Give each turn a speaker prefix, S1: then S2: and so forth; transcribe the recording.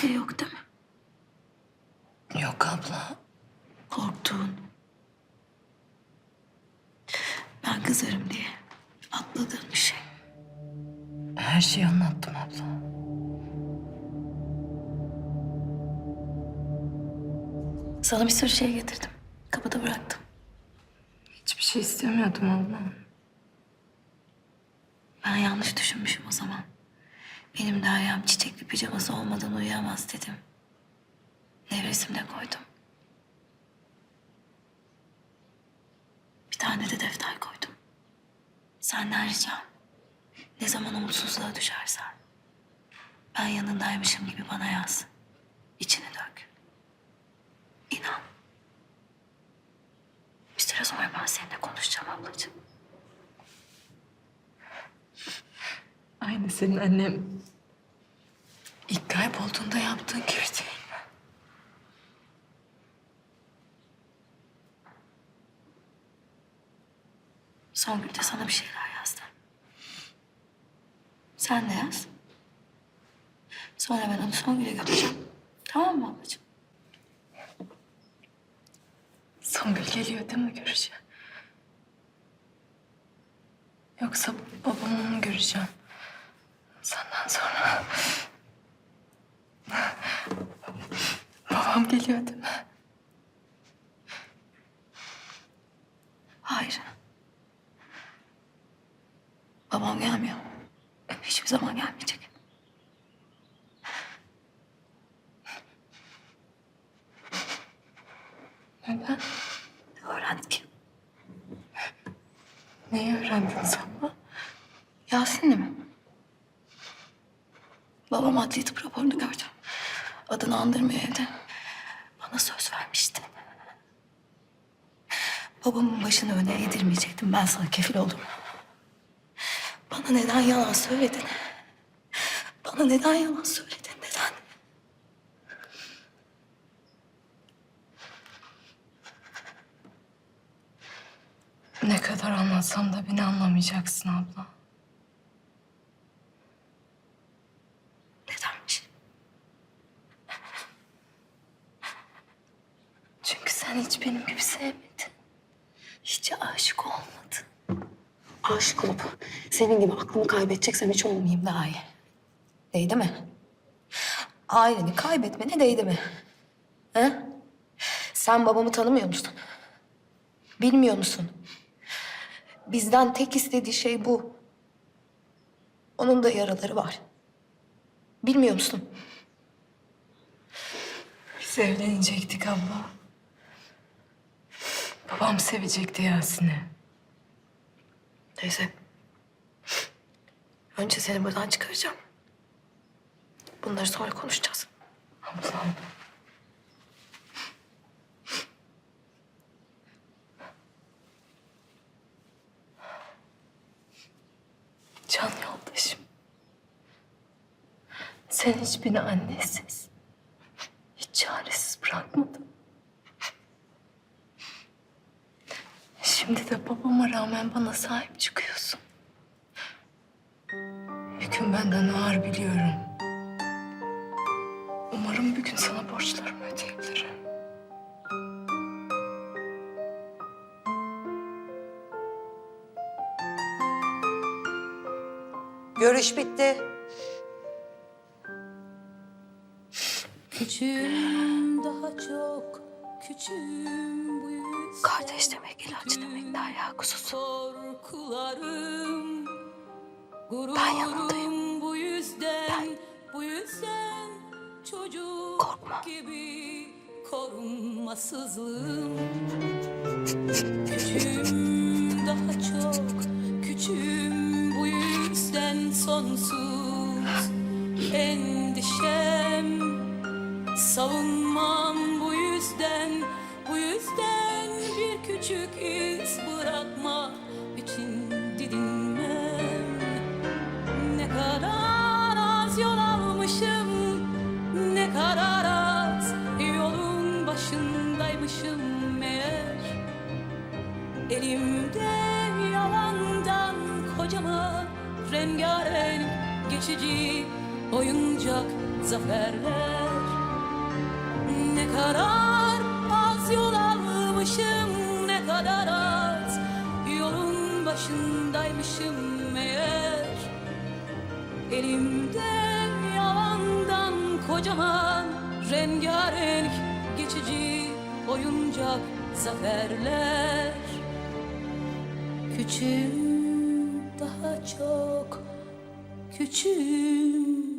S1: şey yok değil mi? Yok abla. Korktuğun. Ben kızarım diye atladığın bir şey.
S2: Her şeyi anlattım abla.
S1: Sana bir sürü şey getirdim. Kapıda bıraktım.
S2: Hiçbir şey istemiyordum abla.
S1: Ben yanlış düşünmüşüm o zaman. Benim Derya'm çiçekli pijaması olmadan uyuyamaz dedim. Nevresimde koydum. Bir tane de defter koydum. Senden ricam. Ne zaman umutsuzluğa düşersen. Ben yanındaymışım gibi bana yaz. İçini dök. İnan. Bir süre sonra ben seninle konuşacağım ablacığım.
S2: Aynı senin annem kaybolduğunda yaptığın gibi değil mi?
S1: Songül de sana bir şeyler yazdı. Sen de yaz. Sonra ben onu Songül'e götüreceğim. Tamam mı ablacığım?
S2: Songül geliyor değil mi göreceğim? Yoksa babamı mı göreceğim? Senden sonra. Babam geliyor mi?
S1: Hayır. Babam gelmiyor. Hiçbir zaman gelmeyecek.
S2: Neden?
S1: Öğrendik.
S2: Neyi öğrendin sabah?
S1: Yasin'le mi? Babam adli tıp raporunu gördü. Adını andırmıyor evde. Babamın başını öne eğdirmeyecektim. Ben sana kefil olurum. Bana neden yalan söyledin? Bana neden yalan söyledin? Neden?
S2: Ne kadar anlatsam da beni anlamayacaksın abla.
S1: Nedenmiş?
S2: Çünkü sen hiç benim gibi sevmedin.
S1: Hiç aşık olmadın. Aşık olup senin gibi aklımı kaybedeceksem hiç olmayayım daha iyi. Değdi mi? Aileni kaybetmene değdi mi? He? Sen babamı tanımıyor musun? Bilmiyor musun? Bizden tek istediği şey bu. Onun da yaraları var. Bilmiyor musun?
S2: Biz evlenecektik abla. Babam sevecekti Yasin'i.
S1: Neyse. Önce seni buradan çıkaracağım. Bunları sonra konuşacağız.
S2: Ablam. Can yoldaşım. Sen hiç beni annesiz, hiç çaresiz bırakmadın. Şimdi de babama rağmen bana sahip çıkıyorsun. Yüküm benden ağır biliyorum. Umarım bir gün sana borçlarımı ödeyebilirim.
S3: Görüş bitti.
S4: Küçüğüm daha çok küçüğüm bu
S1: Kardeş demek, ilaç demek, Derya kuzusu. Ben yanındayım.
S4: bu yüzden bu yüzden çocuk
S1: Korkma.
S4: gibi korunmasızlığım Küçüğüm daha çok küçüğüm bu yüzden sonsuz endişem Savunmam küçük iz bırakma için didinmem. Ne kadar az yol almışım, ne kadar az yolun başındaymışım meğer. Elimde yalandan kocaman rengarenk geçici oyuncak zaferler. Ne kadar az yol başındaymışım meğer. Elimde yalandan kocaman rengarenk geçici oyuncak zaferler. Küçüğüm daha çok küçüğüm